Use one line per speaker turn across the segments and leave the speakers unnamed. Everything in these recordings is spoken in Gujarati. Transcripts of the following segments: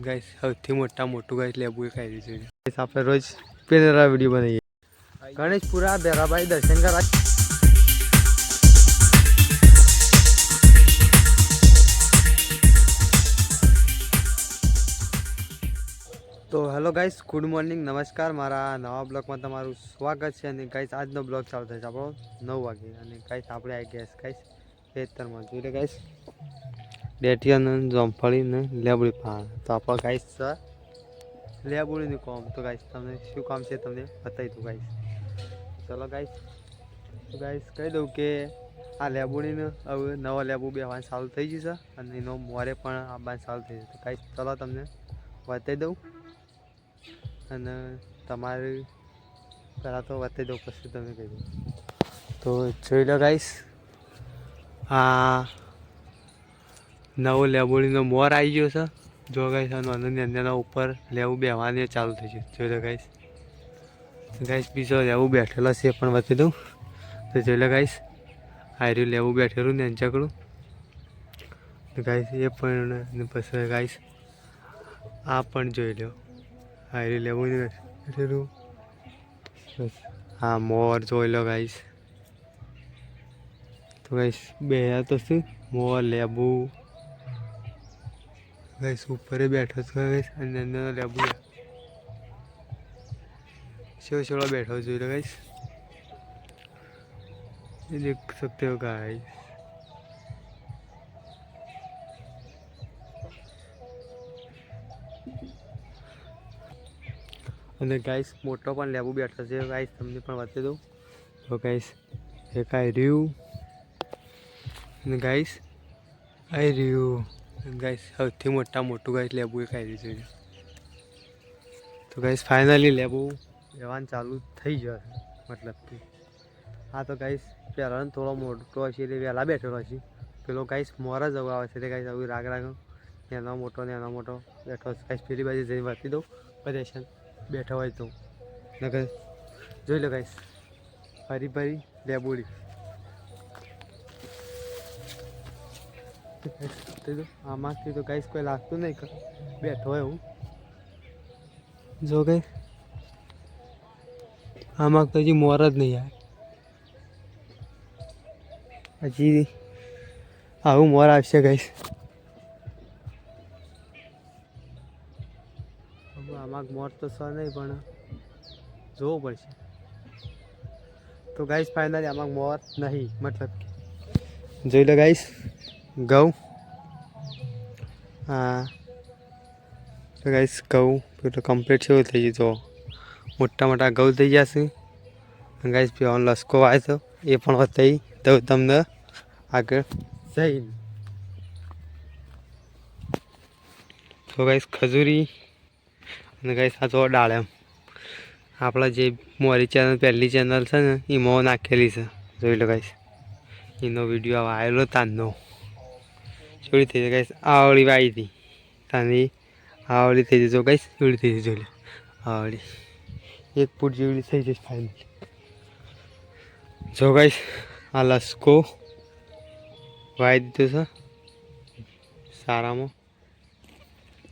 ગાઈસ સૌથી મોટા મોટું ગાઈસ લેબુ એ ખાઈ દીધું છે. ગાઈસ આપણે રોજ પેલા વીડિયો બનાવીએ. ગણેશપુરા બેરાભાઈ દર્શન કરા તો હેલો ગાઈસ ગુડ મોર્નિંગ નમસ્કાર. મારા નવા બ્લોગમાં તમારું સ્વાગત છે અને ગાઈસ આજનો બ્લોગ ચાલુ છે આપણો નવ વાગે. અને ગાઈસ આપણે આવી ગયા ગાઈસ ખેતરમાં. જોઈ લે ગાઈસ ડેટિયાને જોમફળીને લેબડી પાણ તો આપણે ગાઈશ સર લેબડીનું કામ. તો ગાઈશ તમને શું કામ છે તમને બતાવી દઉં ગાઈશ ચલો ગાઈશ તો ગાઈસ કહી દઉં કે આ લેબુડીનું હવે નવો લેબુ બેવાનું ચાલુ થઈ જશે અને એનો મોરે પણ આ આવવાનું ચાલુ થઈ જશે ગાઈશ ચલો તમને બતાવી દઉં. અને તમારે પહેલાં તો બતાવી દઉં, પછી તમે કહી દઉં. તો જોઈ લો ગાઈશ આ નવો લેબોળીનો મોર આવી ગયો છે. જો ગાઈશ આ નાની અંદરના ઉપર લેવું બેવાની ચાલુ થઈ ગયું. જોઈ લો ગાઈશ ગાઈશ બીજો લેવું બેઠેલો છે પણ વચ્ચે દઉં. તો જોઈ લો ગાઈશ હાર્યું લેવું બેઠેલું ને ચકડું ગાઈશ એ પણ પછી ગાઈશ આ પણ જોઈ લો હાર્યું લેવું બેઠેલું. બસ હા મોર જોઈ લો ગાઈશ તો ગાઈશ બે તો શું? મોર, લેબુ ગાઈસ, ઉપર બેઠો છું ગાઈસ, અને અંદર લેબુ શિવ છોડો બેઠો જોઈ લો એ દેખ સકતે હો ગાઈશ અને ગાઈસ, મોટો પણ લેબુ બેઠો છે. ગાઈસ, તમને પણ વાંચી દઉં. તો ગાઈસ, એક આઈ રહ્યું. અને ગાઈસ, આઈ રહ્યું. ગાઈસ સૌથી મોટા મોટું ગાઈસ લેબુ એ ખાઈ લીધું છે. તો ગાઈસ ફાઇનલી લેબુ લેવાનું ચાલુ થઈ જશે મતલબ કે હા, તો ગાઈસ પહેલાં થોડો મોટો હશે એટલે વહેલા બેઠેલો હશે. પેલો ગાઈસ મોરા જ આવે છે એટલે ગાઈસ આવી રાગ રાગ એનો મોટો ને એનો મોટો બેઠો ગાઈસ પેલી બાજુ જઈને વાંચી દઉં પરેશાન બેઠો હોય તો. નગર જોઈ લો ગાઈસ ફરી ફરી લેબોડી આમાંથી તો ગાઈસ કોઈ લાગતું નહીં બેઠો એવું જો ગાઈસ આમાં તો હજી મોર જ નહીં આવે. હજી આવું મોર આવશે ગઈશ આમાં મોર તો સર નહીં, પણ જોવું પડશે. તો ગાઈસ ફાઇનલી આમાં મોર નહીં, મતલબ જોઈ લો ગાઈશ ઘઉં. હા. તો ગાઈશ ઘઉં પેલું કમ્પ્લીટ એવું થઈ ગયું. તો મોટા મોટા ઘઉં થઈ જશે ગાઈશ પીવાનો લસકો આવ્યો તો, એ પણ થઈ. દઉં તમને આગળ જઈને તો ગાઈશ ખજૂરી અને ગાઈશ આ જો એમ. આપણા જે મોરી ચેનલ પહેલી ચેનલ છે ને, એમાં નાખેલી છે. જોઈ લો ગાઈશ એનો વીડિયો આવેલો તાનનો ચોરી થઈ જાય ગાઈસ આવળી વાઈ હતી. તાની આવળી થઈ જજો ગાઈસ એવડી થઈ જજો લો આવળી એક ફૂટ જેવડી થઈ જશે ફાઇનલી જો ગાઈસ આ લસકો વાઈ દીધો છે. સારામાં.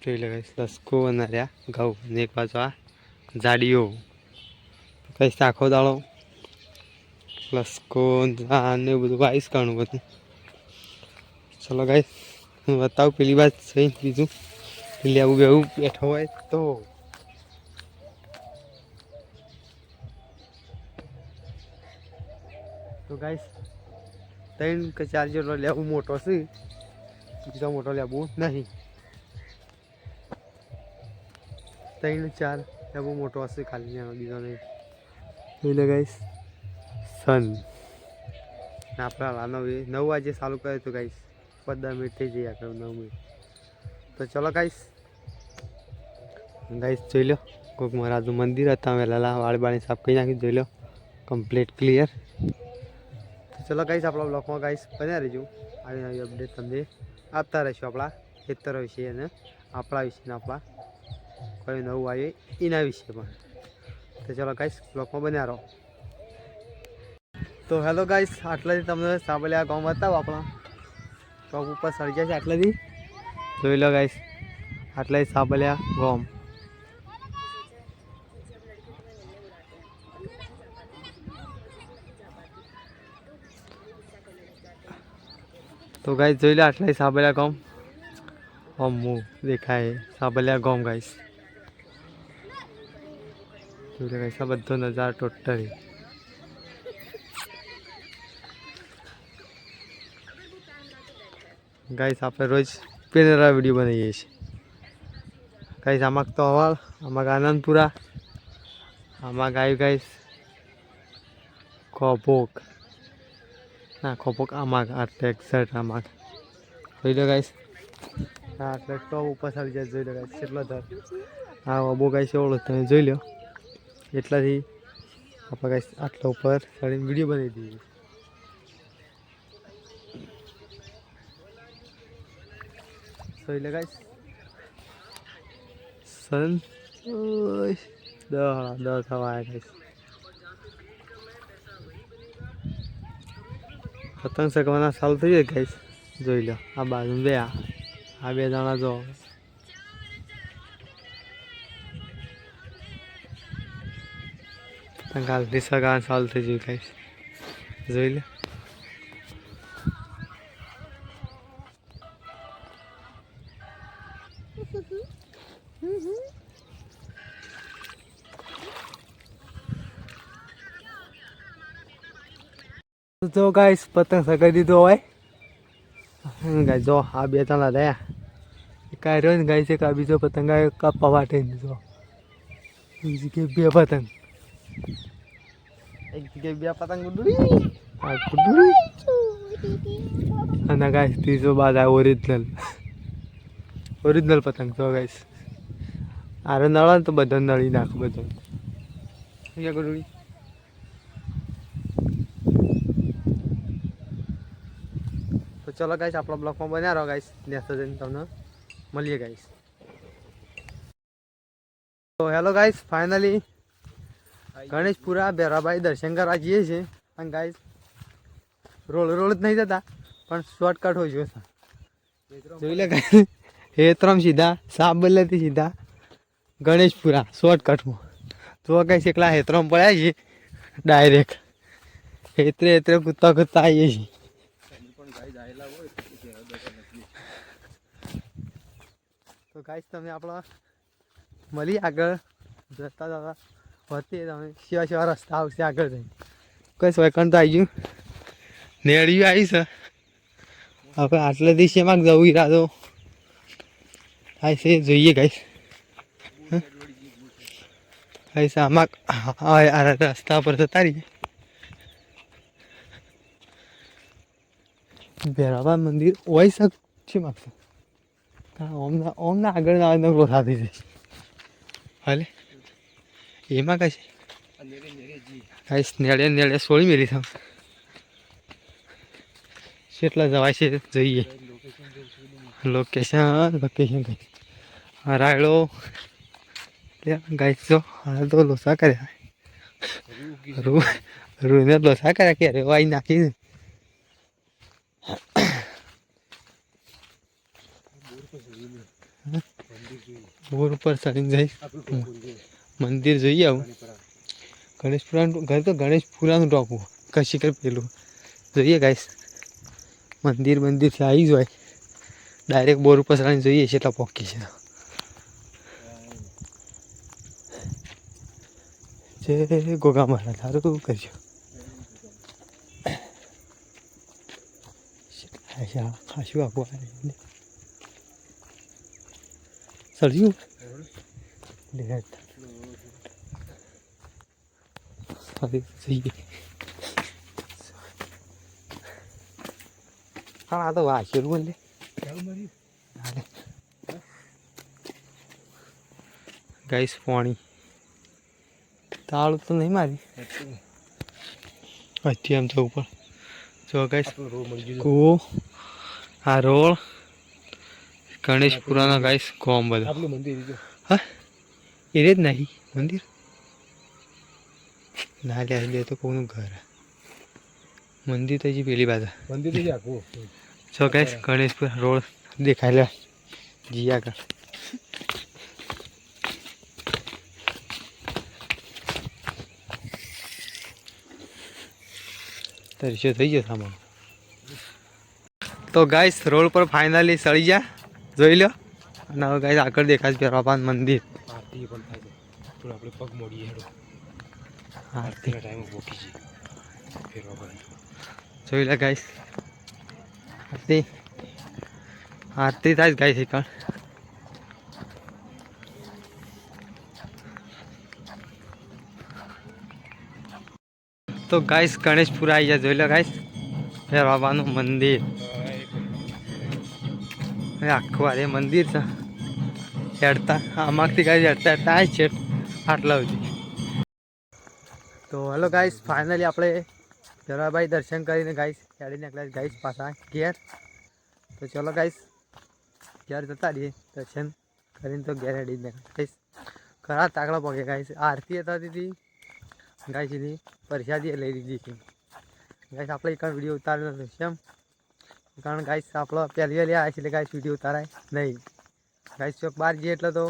જોઈ લે ગાઈસ લસકો અને ઘઉં અને એક બાજુ આ જાડીઓ. કઈ આખો દાડો લસકો ને બધું વાઈશ કરવાનું બધું. ચલો ગાઈસ હું બતાવું પેલી વાત સહી બીજું. લેવું બેવું બેઠો હોય તો. તો ગાઈસ ત્રણ કે ચાર જેટલો લેવું મોટો છે. બીજો મોટો લેવું નહીં. ત્રણ ચાર લેવું મોટો હશે ખાલી, એનો બીજો નહીં. એટલે ગાઈસ સન આપણા લાનો નવ વાગે ચાલુ કરે તો ગાઈસ પંદર મિનિટ થઈ જઈએ આપણે નવ મિનિટ તો ચલો ગાઈશ ગાઈશ જોઈ લો. કોઈક મહારાજનું મંદિર હતા, અમે વાળ બાળી સાફ કરી નાખી, જોઈ લો. કમ્પ્લીટ ક્લિયર ચલો ગાઈશ આપણા બ્લોકમાં ગાઈશ બન્યા રહેજો. આવી નવી અપડેટ તમને આપતા રહીશું આપણા ખેતરો વિશે અને આપણા વિશે આપણા કોઈ નવું આવે એના વિશે પણ. તો ચલો ગાઈશ બ્લોકમાં બન્યા રહો. તો હેલો ગાઈસ આટલાથી તમને સાંભળ્યા ગામ બતાવો આપણા. ટોપ ઉપર સળગ્યા છે આટલાથી? જોઈ લો ગાઈશ આટલે સાબલિયા ગોમ. તો ગાઈસ જોઈ લે આટલે સાબલિયા ગોમ. અમુ દેખાય સાબલિયા ગોમ ગાઈશ જોઈ લે ગાઈશ આ બધો નજારો ટોટલી ગાઈસ, આપણે રોજ પેનેરા વીડિયો બનાવીએ છીએ. ગાઈસ, આમાં તો હવાલ આમાં આનંદપુરા, આમાં ગાય ગાઈસ ખોભોક ના ખોભોક આમાં આટલે એક્ઝેક્ટ આમાં. જોઈ લો ગાઈસ. હા આટલે ટોપ ઉપર સારી જાય, જોઈ લો ગાઈસ, કેટલો ધર હા અબો એવડો ઓળો તમે જોઈ લો. એટલાથી આપણે ગાઈસ આટલા ઉપર ચડીને વીડિયો બનાવી દઈએ. ગાઈસ સન ઓય દહ દહ થવા આવ્યા ગાઈસ પતંગ ચગવાના સારું થઈ જાય ગાઈસ જોઈ લો, આ બાજુ બે આ. બે જણા જો. પતંગ હાલથી સગા સારું થઈ જાય ગાઈસ જોઈ લે. તો ગાઈસ પતંગ સગાઈ દીધો હોય ગાય જો આ બે ત્રણ રહ્યા કાંઈ રહ્યો ને ગાય છે કે આ બીજો પતંગ આ કાપવા માટે દીધો બીજી કે બે પતંગ એક જગ્યાએ બે પતંગ ગુડુડી આ ગુડુડી અને ગાઈસ ત્રીજો બાદ આ ઓરિજિનલ ઓરિજિનલ પતંગ તો ગાઈસ આરે નળે ને તો બધા નળી નાખ બધો ક્યાં ગુડુડી તો ચલો ગાઈશ આપણા બ્લોકમાં બન્યા રહો ગાઈશ નેક્સ્ટ જઈને તમને મળીએ ગાઈસ તો હેલો ગાઈસ ફાઇનલી ગણેશપુરા બેરાભાઈ દર્શન કરવા જઈએ છીએ. અને ગાઈશ રોડ રોડ જ નહીં જતા પણ શોર્ટકટ હોય છે. જોઈ લે ગાઈસ હેતરમ સીધા સાબરલાથી સીધા, ગણેશપુરા શોર્ટકટમાં તો ગાઈસ એકલા હેતરમ પડ્યા છીએ ડાયરેક્ટ હેતરે હેતરે કૂદતા કૂદતા આવીએ છીએ. તો ગાઈસ, તમે આપણા મળી આગળ. જતા જતા વધતી તમે સેવા સેવા રસ્તા આવશે આગળ જઈને. કઈ તો આવી ગયું? નેડિયું આવી છે. આપણે આટલે દિવસે એમાં જવું ઈરાદો થાય છે જોઈએ ગાઈશ ગાઈસ, આમાં રસ્તા પર જતા રહીએ. ભેરાબા મંદિર હોય શક છે, માગશે? ઓમના ઓમના આગળ ના આગળ લોથા થઈ જાય હાલે. એમાં કઈ કાંઈ નેળે નેળે સોળી મેરી થાવ કેટલા જવાય છે જોઈએ. લોકેશન લોકેશન કઈ. રાયડો. ગાય જો હાલ તો લોસા કર્યા. રૂ રૂને લોસા કર્યા કે અરે વાઈ નાખી બોર ઉપર ચડીને જઈ. મંદિર જોઈએ આવું. ગણેશપુરાનું ઘર તો ગણેશપુરાનું ટોપું કશી કર પેલું? જોઈએ ગાઈશ મંદિર મંદિરથી આવી જ હોય. ડાયરેક્ટ બોર ઉપર ચડીને જોઈએ છે એટલા પોકી છે. જે ગોગા મહારાજ સારું કરજો? ખાશું આપવા સળિયું લેટ સારી જઈએ હા આ તો વાંચેલું બોલે ગાઈસ પાણી તાળું તો નહીં મારી અહીંથી આમ જવું પણ જો ગાઈસ કૂવો આ રોડ ગણેશપુરાના ગાઈસ કોમ બધા.
આપણું મંદિર
હા? એ જ નહીં. મંદિર? ના લે લે તો કોનું ઘર મંદિર તો હજી પેલી બાજુ.
મંદિર જ આખું
છો. ગાઈસ ગણેશપુર રોડ દેખાય લે. જીયા આગળ. તરસ્યો થઈ ગયો સામાન? તો ગાઈસ રોડ પર ફાઇનલી સળી ગયા જોઈ લો અને હવે ગાઈસ આગળ દેખાય છે પેરવાપાન મંદિર.
આરતી પણ થાય છે. થોડું આપણે પગ મોડીએ હેડો.
આરતી.
ટાઈમ ઊભી છે પડે
જોઈ લે ગાઈસ આરતી. આરતી થાય ગાઈસ એકણ તો ગાઈસ ગણેશપુરા આવી જાય જોઈ લો ગાઈસ બાબાનું મંદિર. અને આખું આ મંદિર છે. હેડતા, આમાંથી ગાઈસ હેડતા હેડતા આવે છે આટલા સુધી. તો હલો ગાઈસ ફાઇનલી આપણે જરાભાઈ દર્શન કરીને ગાઈસ હેડી નીકળ્યા ગાઈસ પાછા ઘેર. તો ચલો ગાઈસ ઘેર જતા રહીએ, દર્શન કરીને તો ઘેર હેડી નીકળ્યા. ગાઈસ ખરા તાકડા પગે ગાઈસ આરતી હતા દીધી. ગાઈસ એની પ્રસાદી લઈ લીધી હતી ગાઈસ આપણે એક વીડિયો ઉતારેલો છે કેમ કારણ ગાઈસ આપણો પહેલી વહેલી આવ્યા છે એટલે ગાઈસ વીડિયો ઉતારાય નહીં. ગાઈસ ચોક બહાર જઈએ એટલે તો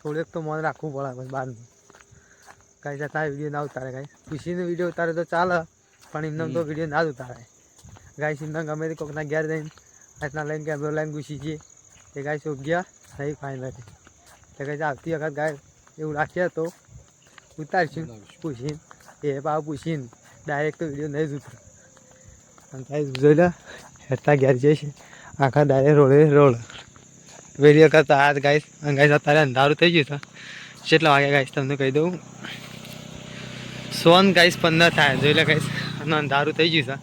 થોડુંક તો મન રાખવું પડે બસ બહારનું ગાઈસ આ વીડિયો ના ઉતારે ગાઈસ ખુશીનો વીડિયો ઉતારે તો ચાલે પણ એમને તો વીડિયો ના જ ઉતારાય. ગાઈસ એમને ગમે તે કોકના ઘેર જઈને આજના લઈને કેમેરો લઈને ઘૂસી જઈએ. એ ગાઈસ ઉગ્યા નહીં ફાઇનલ એટલે ગાઈસ આવતી વખત ગાય એવું રાખીએ તો ઉતારશું. પૂછીને એ ભાવ પૂછીને ડાયરેક્ટ તો વીડિયો નહીં જ ઉતરે. અને ગાઈસ જોઈ લે હેઠતા ઘેર જઈએ છે આખા ડાયરેક્ટ રોડે રોડ વીડિયો કરતા હાથ ગાઈસ અને ગાઈસ અત્યારે અંધારું થઈ ગયું છે કેટલા વાગ્યા ગાઈસ તમને કહી દઉં સોન ગાઈસ પંદર થાય જોઈ લે ગાઈસ અને અંધારું થઈ ગયું છે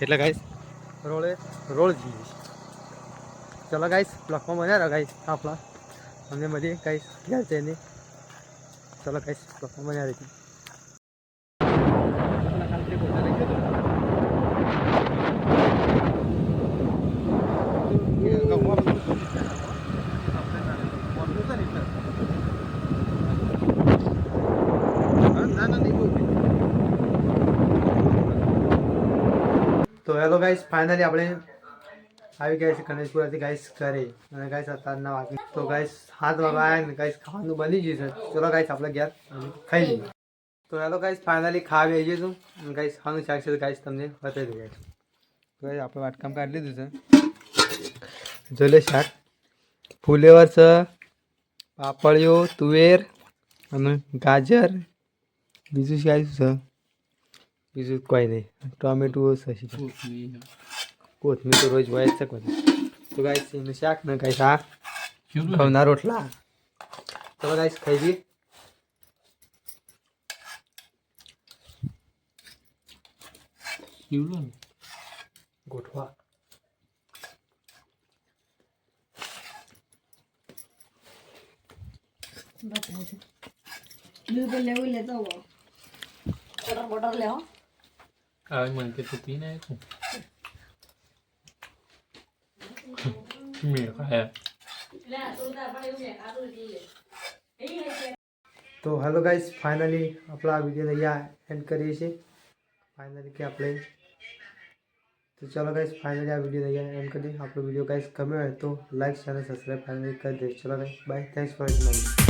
એટલે ગાઈસ રોડે રોડ જઈએ છીએ ચલો ગાઈસ બ્લોકમાં બન્યા રહો ગાઈસ આપણા અમને બધી ગાઈસ ઘેર જઈને ચલો ગાઈસ બ્લોકમાં બન્યા રહીશું તો હેલો ગાઈસ ફાઇનલી આપણે આવી ગયા છે ગણેશપુરાથી ગાઈસ ઘરે. અને ગાઈસ અત્યારના વાગે તો ગાઈસ હાથ વાગ્યા ને ગાઈસ ખાવાનું બની ગયું છે. ચલો ગાઈસ આપણે ઘેર ખાઈ લઈએ. તો હેલો ગાઈસ ફાઇનલી ખાવી આવી છું. અને ગાઈસ ખાવાનું શાક છે ગાઈસ તમને બતાવી દઉં ગાઈસ તો ગાઈસ આપણે વાટકામ કાઢી લીધું છે. જોઈ લે શાક ફુલેવર છે પાપડીઓ તુવેર અને ગાજર બીજું શું છે બીજું કોઈ નહીં ટોમેટો સસી કોથમીર તો રોજ હોય જ છે કોઈ તો ગાઈસ એનું શાક ને ગાઈસ આ ઘઉંના રોટલા ચલો ગાઈસ ખાઈ લઈએ ગોઠવા
દૂધ લેવું લેતો હો બોટર બોટર લેવો
આવે મને કે તું પી નાખું મેળ ખાયા
તો હેલો ગાઈસ ફાઇનલી આપણા આ વીડિયો અહીંયા એન્ડ કરીએ છીએ. ફાઇનલી કે આપણે. તો ચલો ગાઈસ ફાઇનલી આ વીડિયો અહીંયા એન્ડ કરીએ. આપણો વીડિયો ગાઈસ ગમ્યો હોય તો લાઈક ચેનલ સબસ્ક્રાઈબ ફાઇનલી કરી દે ચલો guys bye thanks for watching